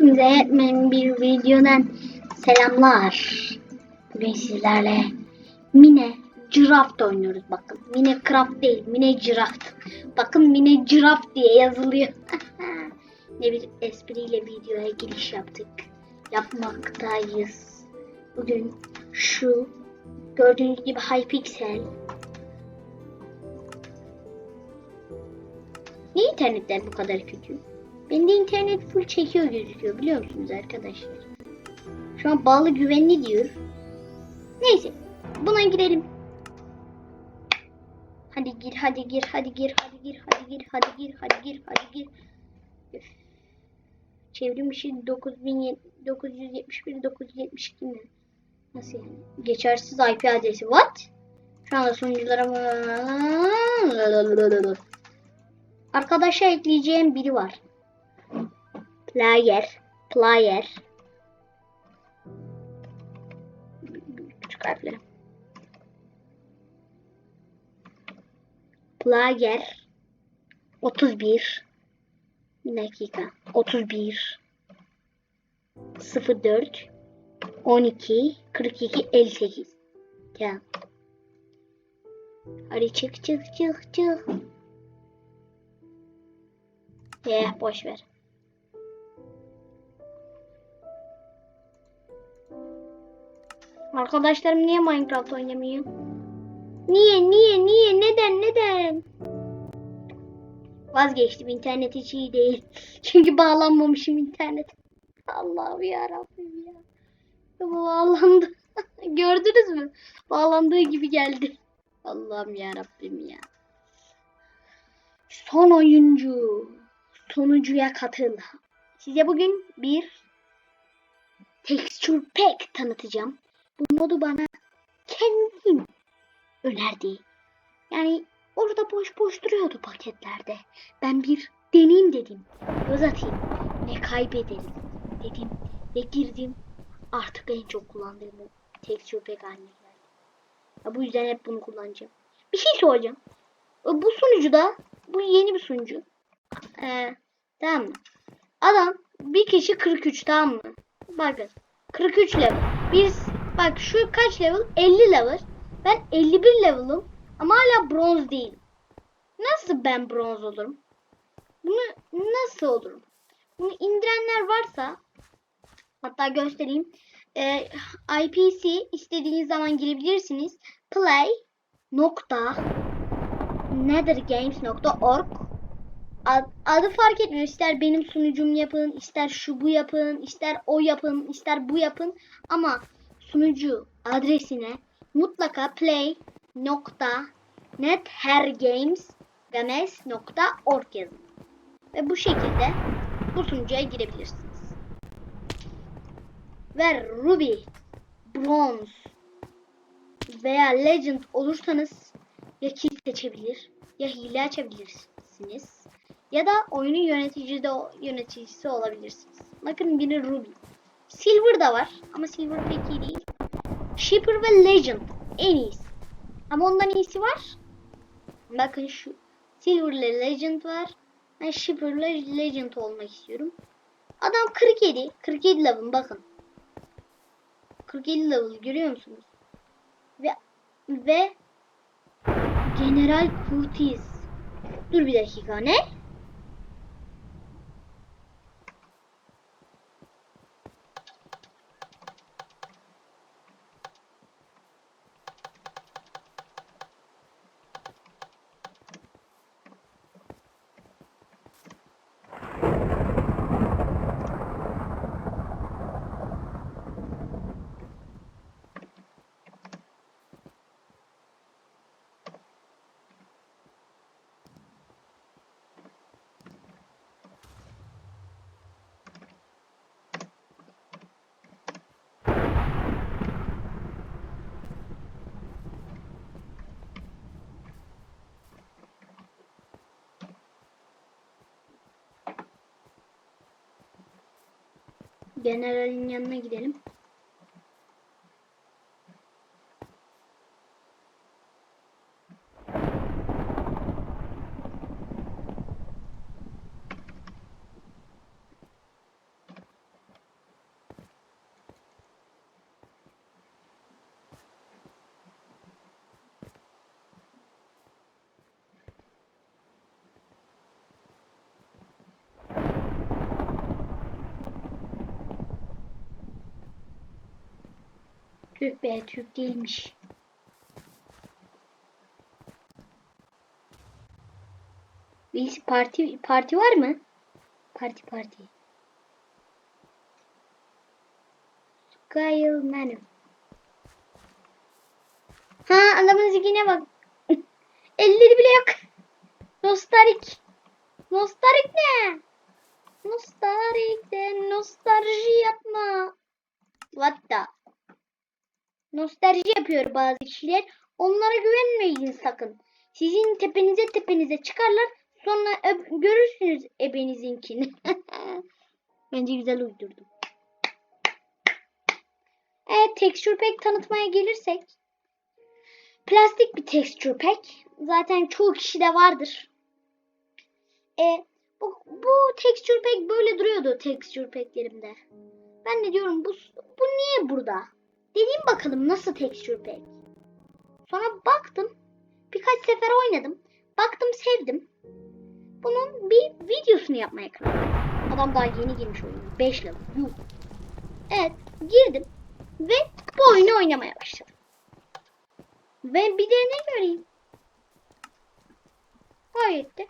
Hepinize yetmeyen bir videodan selamlar. Bugün sizlerle Mine Craft oynuyoruz bakın. Mine Craft değil, Mine Craft. Bakın Mine Craft diye yazılıyor. ne bir espriyle videoya giriş yaptık. Yapmaktayız. Bugün şu gördüğünüz gibi Hypixel Niye internetler bu kadar kötü? Bende internet full çekiyor gözüküyor biliyor musunuz arkadaşlar? Şu an bağlı güvenli diyor. Neyse buna girelim. Hadi gir hadi gir hadi gir hadi gir hadi gir hadi gir hadi gir hadi gir. Üf. Çevrim işi 9971 972 mi? Nasıl yani? Geçersiz IP adresi. What? Şu anda sunuculara Arkadaşa ekleyeceğim biri var. Player. Player. Küçük harfle. Player. 31. Bir dakika. 31. 04. 12. 42. 58. Tamam. Hadi çık çık çık çık. Eh boş ver. Arkadaşlarım niye Minecraft oynamıyor? Niye niye niye neden neden? Vazgeçtim internet hiç iyi değil. Çünkü bağlanmamışım internet. Allah'ım ya Rabbim ya. Bağlandı. Gördünüz mü? Bağlandığı gibi geldi. Allah'ım ya Rabbim ya. Son oyuncu. Sonucuya katıl. Size bugün bir texture pack tanıtacağım. Bu modu bana kendim önerdi. Yani orada boş boş duruyordu paketlerde. Ben bir deneyim dedim. Göz atayım. Ne kaybederim dedim. Ve girdim. Artık en çok kullandığım o texture pack haline geldi. Bu yüzden hep bunu kullanacağım. Bir şey soracağım. Bu sunucuda bu yeni bir sunucu. Ee, tamam mı? Adam bir kişi 43 tamam mı? Bakın 43 level. Biz bak şu kaç level? 50 level. Ben 51 level'ım ama hala bronz değilim. Nasıl ben bronz olurum? Bunu nasıl olurum? Bunu indirenler varsa hatta göstereyim. Ee, IPC istediğiniz zaman girebilirsiniz. Play nokta nethergames.org adı fark etmiyor. İster benim sunucum yapın, ister şu bu yapın, ister o yapın, ister bu yapın. Ama sunucu adresine mutlaka play.nethergames.org yazın. Ve bu şekilde bu sunucuya girebilirsiniz. Ve Ruby, Bronze veya Legend olursanız ya kill seçebilir ya hile açabilirsiniz. Ya da oyunun yöneticisi de yöneticisi olabilirsiniz. Bakın biri Ruby. Silver da var ama Silver pek iyi değil. Shipper ve Legend en iyisi. Ama ondan iyisi var. Bakın şu Silver ile Legend var. Ben Shipper ile Legend olmak istiyorum. Adam 47. 47 level bakın. 47 level görüyor musunuz? Ve ve General Curtis. Dur bir dakika ne? Generalin yanına gidelim. Tüh be Türk değilmiş. Birisi parti parti var mı? Parti parti. Kyle Manum. Ha adamın zikine bak. Elleri bile yok. Nostarik. Nostarik ne? Nostarik de nostalji yapma. What the? Nostalji yapıyor bazı kişiler. Onlara güvenmeyin sakın. Sizin tepenize tepenize çıkarlar. Sonra görürsünüz ebenizinkini. Bence güzel uydurdum. Evet texture pack tanıtmaya gelirsek. Plastik bir texture pack. Zaten çoğu kişide vardır. E, bu, bu texture pack böyle duruyordu texture packlerimde. Ben de diyorum bu, bu niye burada? Dedim bakalım nasıl texture pack. Sonra baktım. Birkaç sefer oynadım. Baktım sevdim. Bunun bir videosunu yapmaya karar verdim. Adam daha yeni girmiş oyuna. 5 level. Yuh. Evet girdim. Ve bu oyunu oynamaya başladım. Ve bir de ne göreyim? Gayet de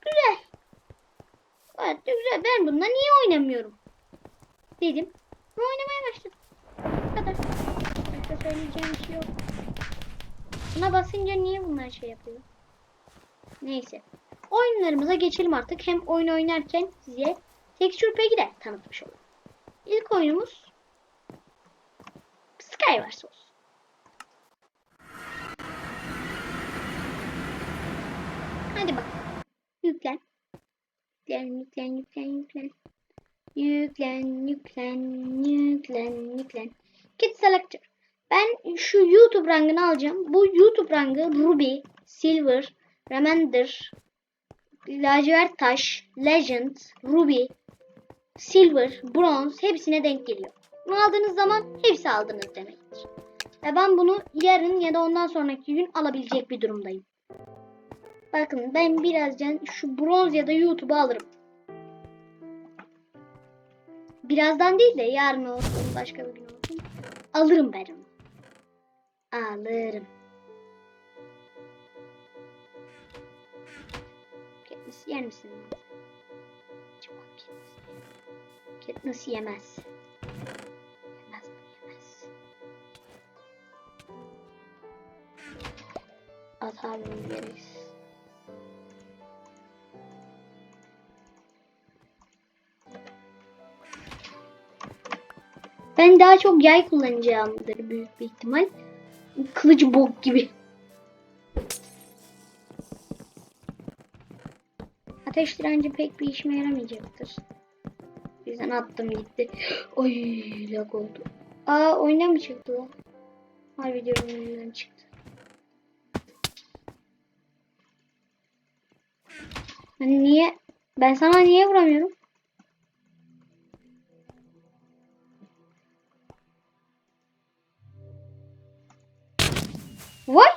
güzel. Gayet de güzel. Ben bununla niye oynamıyorum? Dedim. Ve oynamaya başladım. Kadar. Başka söyleyeceğim bir şey yok. Buna basınca niye bunlar şey yapıyor? Neyse. Oyunlarımıza geçelim artık. Hem oyun oynarken size Texture Pack'i de tanıtmış olalım. İlk oyunumuz Skywars olsun. Hadi bak. Yüklen. Yüklen, yüklen, yüklen, yüklen. Yüklen, yüklen, yüklen, yüklen. Kit Selector. Ben şu YouTube rangını alacağım. Bu YouTube rangı Ruby, Silver, Remender, Lacivert Taş, Legend, Ruby, Silver, Bronze hepsine denk geliyor. Bunu aldığınız zaman hepsi aldınız demektir. Ve ben bunu yarın ya da ondan sonraki gün alabilecek bir durumdayım. Bakın ben birazdan şu bronz ya da YouTube'u alırım. Birazdan değil de yarın olsun başka bir gün. Alırım ben onu. Alırım. Katniss yer misin? Katniss. Yemez. Yemez mi? Yemez. Atar yeriz. Ben daha çok yay kullanacağımdır büyük bir ihtimal. Kılıcı bok gibi. Ateş direnci pek bir işime yaramayacaktır. O yüzden attım gitti. Oy lag oldu. Aa oyuna mı çıktı o? Harbi diyorum oyundan çıktı. Hani niye? Ben sana niye vuramıyorum? Vay!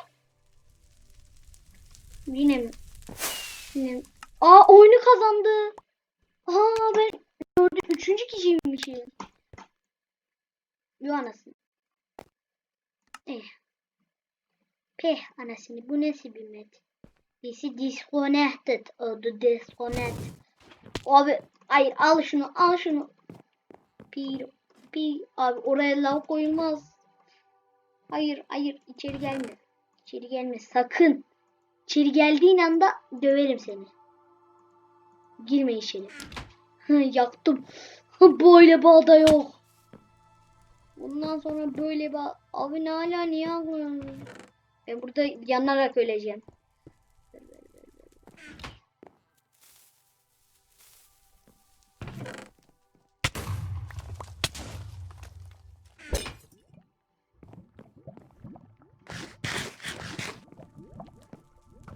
Yine mi? Yine mi? Aa oyunu kazandı. Aa ben dördü, üçüncü kişiymişim. Yo anasını. Eh. Peh anasını bu nasıl bir met? This is disconnected. Adı disconnect. Abi hayır al şunu al şunu. Pi pi abi oraya lav koyulmaz. Hayır hayır içeri gelme. İçeri gelme sakın. İçeri geldiğin anda döverim seni. Girme içeri. Yaktım. Böyle bağda yok. Bundan sonra böyle bağ... Abi ne hala niye ağlıyorsun? Ben burada yanarak öleceğim.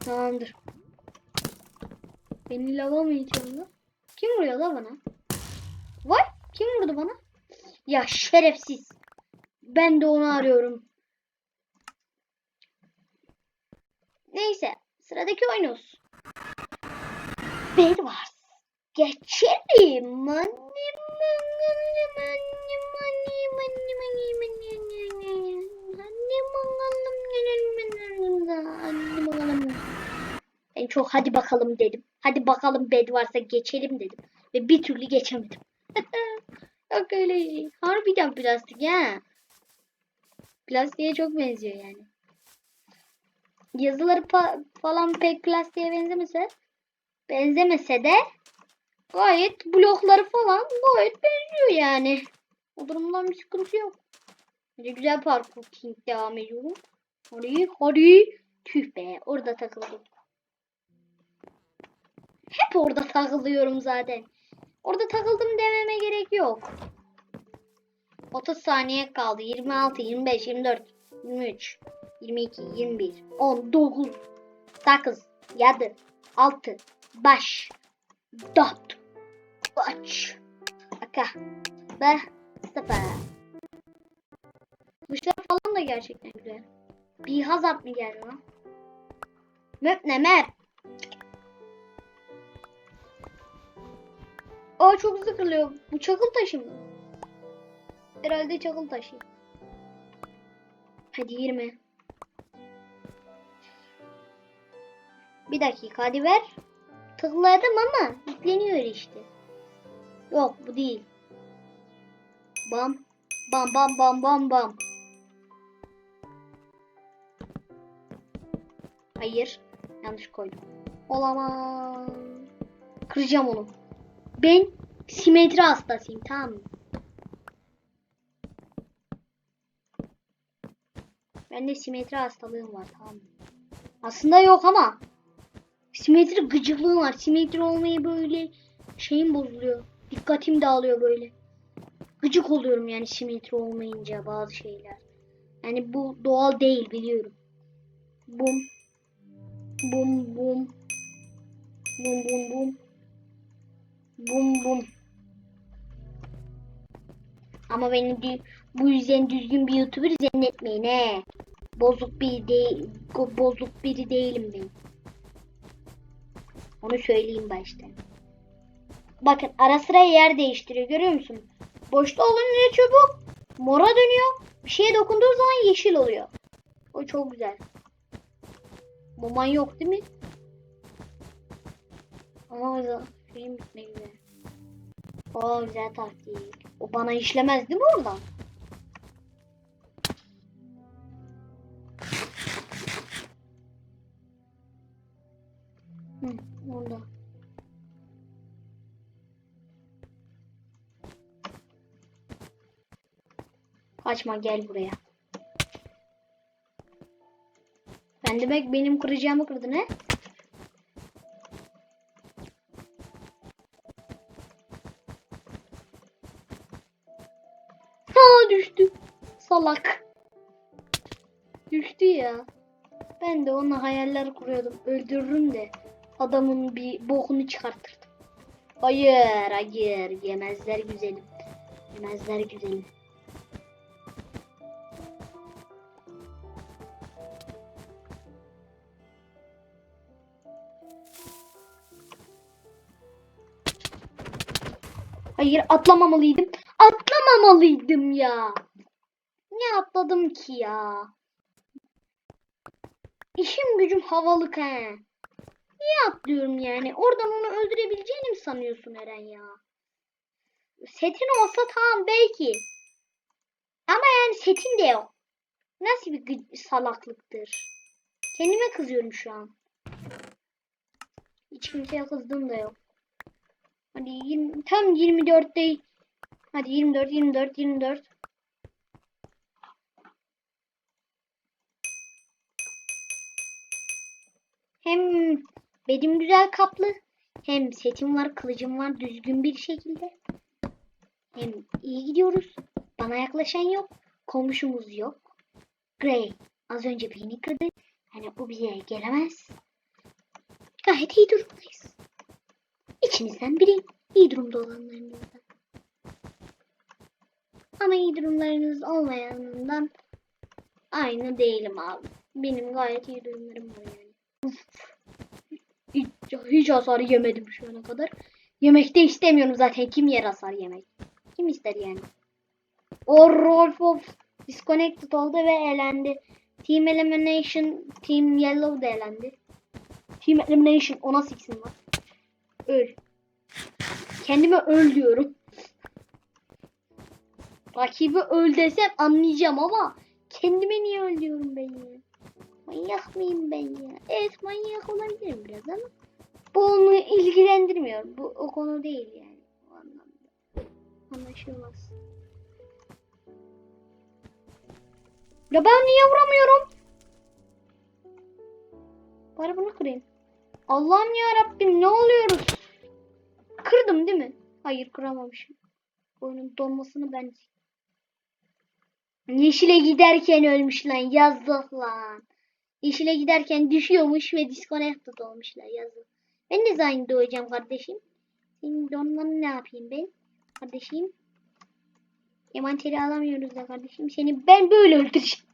Tamamdır. Beni lava mı itiyorsun lan? Kim vuruyor la bana? Vay! Kim vurdu bana? Ya şerefsiz. Ben de onu arıyorum. Neyse. Sıradaki oyunuz. Bed Wars. Geçelim. Mani, en çok hadi bakalım dedim. Hadi bakalım bed varsa geçelim dedim. Ve bir türlü geçemedim. Yok öyle. Harbiden plastik ha. Plastiğe çok benziyor yani. Yazıları falan pek plastiğe benzemese benzemese de gayet blokları falan gayet benziyor yani. O durumdan bir sıkıntı yok. Hadi güzel parkur king devam ediyorum. Hadi hadi. Tüh be orada takıldım. Hep orada takılıyorum zaten. Orada takıldım dememe gerek yok. 30 saniye kaldı. 26, 25, 24, 23, 22, 21, 19, 8, 7, 6, 5, 4, 3, 2, 1, 0. Kuşlar falan da gerçekten güzel. Bir hazap mı geldi lan? Map ne map? Aa çok sıkılıyor. Bu çakıl taşı mı? Herhalde çakıl taşı. Hadi 20. Bir dakika hadi ver. Tıkladım ama yükleniyor işte. Yok bu değil. Bam. Bam bam bam bam bam. Hayır. Yanlış koydum. Olamaz. Kıracağım onu. Ben simetri hastasıyım tamam mı? Bende simetri hastalığım var tamam mı? Aslında yok ama simetri gıcıklığım var. Simetri olmayı böyle şeyim bozuluyor. Dikkatim dağılıyor böyle. Gıcık oluyorum yani simetri olmayınca bazı şeyler. Yani bu doğal değil biliyorum. Bum. Bum bum. Bum bum bum. Bum bum. Ama beni bu yüzden düzgün bir YouTuber zannetmeyin he. Bozuk bir değil, bozuk biri değilim ben. Onu söyleyeyim baştan. Bakın ara sıra yer değiştiriyor görüyor musun? Boşta olunca çubuk mora dönüyor. Bir şeye dokunduğu zaman yeşil oluyor. O çok güzel. Muman yok değil mi? Ama orada film bitmek üzere. Güzel taktik. O bana işlemez değil mi oradan? Hı. Kaçma gel buraya. Ben demek benim kıracağımı kırdın he? Salak. Düştü ya. Ben de ona hayaller kuruyordum. Öldürürüm de adamın bir bokunu çıkartırdım. Hayır, hayır. Yemezler güzelim. Yemezler güzelim. Hayır atlamamalıydım. Atlamamalıydım ya. Ne atladım ki ya? İşim gücüm havalık he. Niye atlıyorum yani? Oradan onu öldürebileceğini mi sanıyorsun Eren ya? Setin olsa tamam belki. Ama yani setin de yok. Nasıl bir salaklıktır? Kendime kızıyorum şu an. Hiç kimseye kızdığım da yok. Hadi 20, tam 24 değil. Hadi 24, 24, 24. Hem bedim güzel kaplı. Hem setim var, kılıcım var düzgün bir şekilde. Hem iyi gidiyoruz. Bana yaklaşan yok. Komşumuz yok. Gray az önce beni kırdı. Hani bu bize gelemez. Gayet iyi durumdayız. İçinizden biri iyi durumda olanlarınızdan. Ama iyi durumlarınız olmayanından aynı değilim abi. Benim gayet iyi durumlarım var. Hiç, hiç hasar yemedim şu ana kadar. Yemek de istemiyorum zaten. Kim yer hasar yemek? Kim ister yani? O Rolf of Disconnected oldu ve elendi. Team Elimination Team Yellow da elendi. Team Elimination ona siksin var. Öl. Kendime öl diyorum. Rakibi öl desem anlayacağım ama kendime niye öl diyorum ben ya? Manyak mıyım ben ya? Evet manyak olabilirim biraz ama bu onu ilgilendirmiyor. Bu o konu değil yani. O anlamda. Anlaşılmaz. Ya ben niye vuramıyorum? Bari bunu kırayım. Allah'ım ya Rabbim ne oluyoruz? Kırdım değil mi? Hayır kıramamışım. Oyunun donmasını ben Yeşile giderken ölmüş lan yazık lan. Yeşile giderken düşüyormuş ve disconnected olmuşlar yazık. Ben de aynı doğacağım kardeşim. Senin donmanı ne yapayım ben? Kardeşim. Envanteri alamıyoruz da kardeşim. Seni ben böyle öldüreceğim.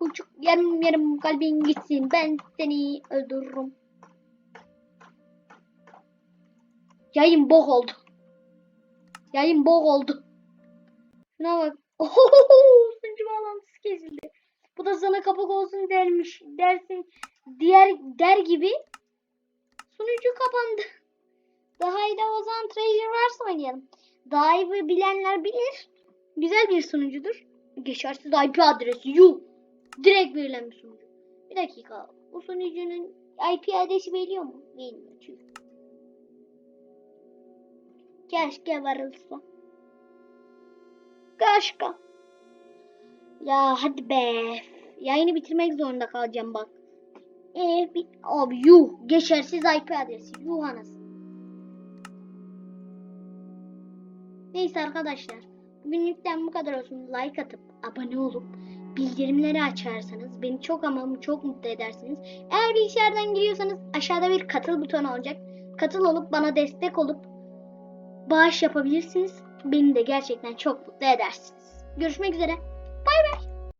Uçuk yarım yarım kalbin gitsin. Ben seni öldürürüm. Yayın bok oldu. Yayın bok oldu. Şuna bak. Oho, sunucu bağlantısı kesildi. Bu da sana kapak olsun dermiş. Dersin diğer der gibi sunucu kapandı. Daha iyi de o zaman Treasure varsa oynayalım. Daha iyi bilenler bilir. Güzel bir sunucudur. Geçersiz IP adresi. Yuh. Direkt verilen bir sunucu. Bir dakika. Bu sunucunun IP adresi veriyor mu? Vermiyor çünkü. Keşke varılsa. Keşke. Ya hadi be. Yayını bitirmek zorunda kalacağım bak. Ee, bir, abi yuh. Geçersiz IP adresi. Yuh anasını. Neyse arkadaşlar. Bugünlükten bu kadar olsun. Like atıp abone olup bildirimleri açarsanız beni çok ama çok mutlu edersiniz. Eğer bilgisayardan giriyorsanız aşağıda bir katıl butonu olacak. Katıl olup bana destek olup bağış yapabilirsiniz. Beni de gerçekten çok mutlu edersiniz. Görüşmek üzere. Bay bay.